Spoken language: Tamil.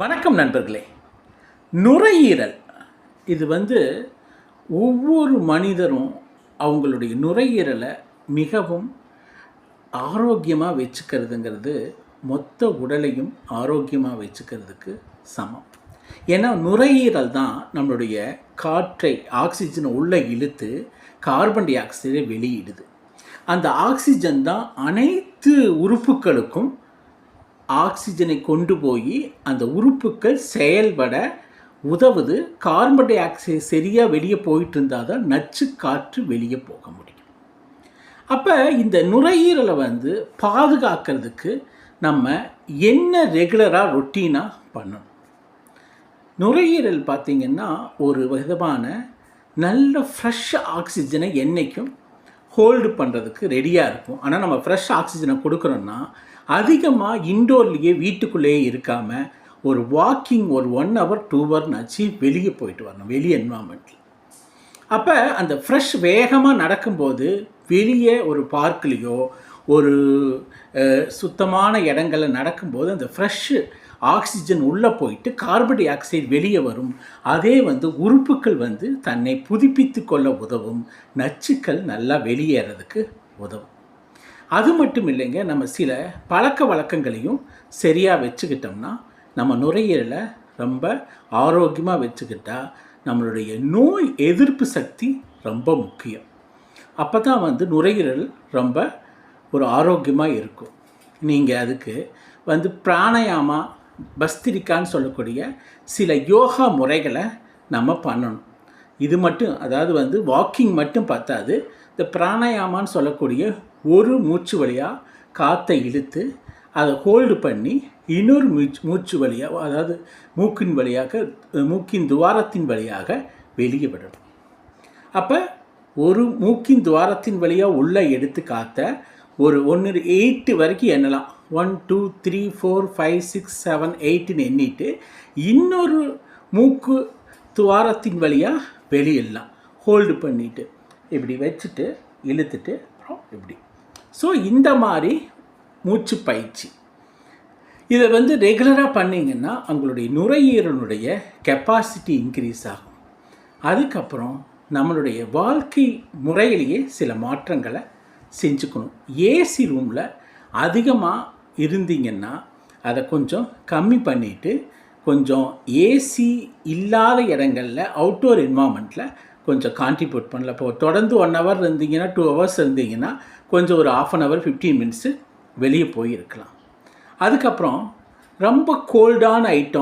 வணக்கம் நண்பர்களே. நுரையீரல். இது வந்து ஒவ்வொரு மனிதரும் அவங்களுடைய நுரையீரலை மிகவும் ஆரோக்கியமாக வச்சுக்கிறதுங்கிறது மொத்த உடலையும் ஆரோக்கியமாக வச்சுக்கிறதுக்கு சமம். ஏன்னா நுரையீரல் தான் நம்மளுடைய காற்றை ஆக்சிஜனை உள்ளே இழுத்து கார்பன் டை ஆக்சைடை வெளியிடுது. அந்த ஆக்சிஜன் தான் அனைத்து உறுப்புகளுக்கும் ஆக்சிஜனை கொண்டு போய் அந்த உறுப்புகள் செயல்பட உதவுது. கார்பன் டை ஆக்சைடு சரியாக வெளியே போயிட்டு இருந்தால் தான் நச்சு காற்று வெளியே போக முடியும். அப்போ இந்த நுரையீரலை வந்து பாதுகாக்கிறதுக்கு நம்ம என்ன ரெகுலராக ரொட்டீனாக பண்ணணும்? நுரையீரல் பார்த்திங்கன்னா ஒரு விதமான நல்ல ஃப்ரெஷ் ஆக்சிஜனை என்றைக்கும் ஹோல்டு பண்ணுறதுக்கு ரெடியாக இருக்கும். ஆனால் நம்ம ஃப்ரெஷ் ஆக்சிஜனை கொடுக்குறோன்னா அதிகமாக இன்டோர்லேயே வீட்டுக்குள்ளேயே இருக்காமல் ஒரு வாக்கிங் ஒரு ஒன் ஹவர் டூ ஹவர்னாச்சு வெளியே போயிட்டு வரணும் வெளி என்வாமெண்ட்டில் அப்போ அந்த ஃப்ரெஷ் வேகமாக நடக்கும்போது வெளியே ஒரு பார்க்லேயோ ஒரு சுத்தமான இடங்களில் நடக்கும்போது அந்த ஃப்ரெஷ்ஷு ஆக்சிஜன் உள்ளே போயிட்டு கார்பன் டை ஆக்சைடு வெளியே வரும். அதே வந்து உறுப்புகள் வந்து தன்னை புதுப்பித்து கொள்ள உதவும். நச்சுக்கள் நல்லா வெளியேறதுக்கு உதவும். அது மட்டும் இல்லைங்க நம்ம சில பழக்க வழக்கங்களையும் சரியாக வச்சுக்கிட்டோம்னா நம்ம நுரையீரலை ரொம்ப ஆரோக்கியமாக வச்சுக்கிட்டா நம்மளுடைய நோய் எதிர்ப்பு சக்தி ரொம்ப முக்கியம். அப்போ தான் வந்து நுரையீரல் ரொம்ப ஒரு ஆரோக்கியமாக இருக்கும். நீங்கள் அதுக்கு வந்து பிராணாயாமா பஸ்திரிக்கான்னு சொல்லக்கூடிய சில யோகா முறைகளை நம்ம பண்ணணும். இது மட்டும் அதாவது வந்து வாக்கிங் மட்டும் பார்த்தாது இந்த பிராணாயாமான்னு சொல்லக்கூடிய ஒரு மூச்சு வழியாக காற்றை இழுத்து அதை ஹோல்டு பண்ணி இன்னொரு மூச்சு மூச்சு வழியாக அதாவது மூக்கின் வழியாக மூக்கின் துவாரத்தின் வழியாக வெளியே விடணும். அப்போ ஒரு மூக்கின் துவாரத்தின் வழியாக உள்ளே எடுத்து காற்றை ஒரு ஒன்று எயிட்டு வரைக்கும் எண்ணலாம். One two three four five six seven எயிட்டுன்னு எண்ணிட்டு இன்னொரு மூக்கு துவாரத்தின் வழியாக வெளியிடலாம் ஹோல்டு பண்ணிவிட்டு இப்படி வச்சுட்டு இழுத்துட்டு அப்புறம் இப்படி. ஸோ இந்த மாதிரி மூச்சு பயிற்சி. இதை வந்து ரெகுலராக பண்ணிங்கன்னா உங்களுடைய நுரையீரலுடைய கெப்பாசிட்டி இன்க்ரீஸ் ஆகும். அதுக்கப்புறம் நம்மளுடைய வாழ்க்கை முறையிலேயே சில மாற்றங்களை செஞ்சுக்கணும். ஏசி ரூமில் அதிகமாக இருந்தீங்கன்னா அதை கொஞ்சம் கம்மி பண்ணிவிட்டு கொஞ்சம் ஏசி இல்லாத இடங்களில் அவுட்டோர் என்வாமெண்ட்டில் கொஞ்சம் கான்ட்ரிபியூட் பண்ணல இப்போ தொடர்ந்து ஒன் ஹவர் இருந்தீங்கன்னா டூ ஹவர்ஸ் இருந்தீங்கன்னா கொஞ்சம் ஒரு half an hour fifteen minutes வெளியே போயிருக்கலாம். அதுக்கப்புறம் ரொம்ப கோல்டான ஐட்டம்